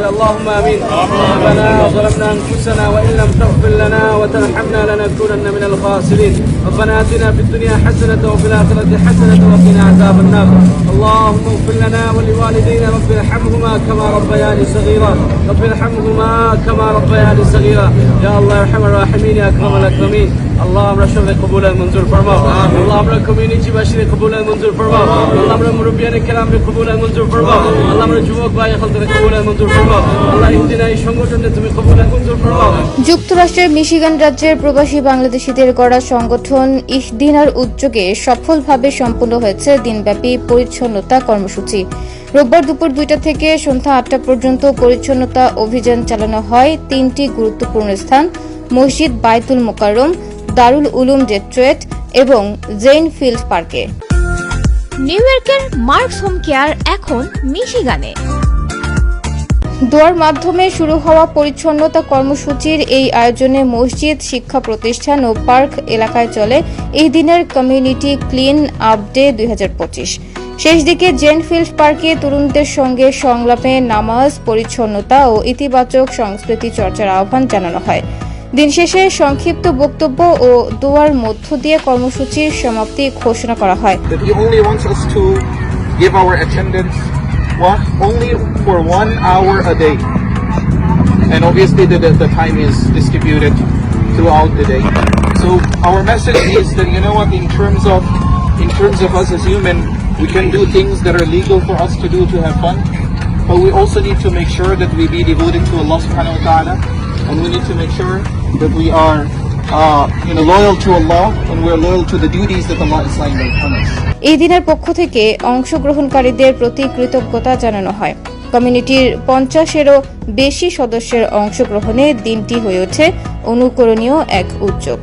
اللهم آمين. ربنا ظلمنا أنفسنا وإن لم تغفر لنا وترحمنا لنكونن من الخاسرين ربنا اتنا في الدنيا حسنه وفي الاخره حسنه وقنا عذاب النار اللهم اغفر لنا ولوالدينا رب ارحمهما كما ربياني صغيرا رب ارحمهما كما ربياني صغيرا يا الله يا ارحم الراحمين يا اكرم الاكرمين আল্লাহ আমরা সবাই কবুল আর মঞ্জুর ফরমাও আল্লাহ আমরা কমিউনিটি বাসীর কবুল আর মঞ্জুর ফরমাও আল্লাহ আমরা মুরব্বিয়ানে কেরামে কবুল আর মঞ্জুর ফরমাও আল্লাহ আমরা যুবক ভাই এখন থেকে কবুল আর মঞ্জুর ফরমাও আল্লাহ ইন্দিনা এই সংগঠনে তুমি কবুল আর মঞ্জুর ফরমাও যুক্তরাষ্ট্রের মিশিগান রাজ্যের প্রবাসী বাংলাদেশিদের গড়া সংগঠন ইহদিনার উদ্যোগে সফলভাবে সম্পন্ন হয়েছে দিনব্যাপী পরিচ্ছন্নতা কর্মসূচি। রোববার দুপুর দুইটা থেকে সন্ধ্যা আটটা পর্যন্ত পরিচ্ছন্নতা অভিযান চালানো হয় তিনটি গুরুত্বপূর্ণ স্থান, মসজিদ বাইতুল মোকাররম, দারুল উলুম ডেট্রয়েট এবং জেইন ফিল্ড পার্কে। নিউ ইয়র্কের মার্কস হোম কেয়ার এখন মিশিগানে। দোয়ার মাধ্যমে শুরু হওয়া পরিচ্ছন্নতা কর্মসূচির এই আয়োজনে মসজিদ, শিক্ষা প্রতিষ্ঠান ও পার্ক এলাকায় চলে এই দিনের কমিউনিটি ক্লিন আপ ডে দুই শেষ দিকে জেনফিল্ড পার্কে তরুণদের সঙ্গে সংলাপে নামাজ, পরিচ্ছন্নতা ও ইতিবাচক সংস্কৃতি চর্চার আহ্বান জানানো হয়। দিন শেষে সংক্ষিপ্ত বক্তব্য ও দোয়ার মধ্য দিয়ে কর্মসূচির সমাপ্তি ঘোষণা করা হয়। One, only for one hour a day. And obviously the, the, the time is distributed throughout the day. So our message is that you know what, in terms of in terms of us as human, we can do things that are legal for us to do to have fun. But we also need to make sure that we be devoted to Allah subhanahu wa ta'ala and we need to make sure that we are you know, loyal to Allah, and we're loyal to the duties that Allah laid upon us. এই দিনের পক্ষ থেকে অংশগ্রহণকারীদের প্রতি কৃতজ্ঞতা জানানো হয়। কমিউনিটির পঞ্চাশেরও বেশি সদস্যের অংশগ্রহণে দিনটি হয়ে ওঠে। অনুকরণীয় এক উদ্যোগ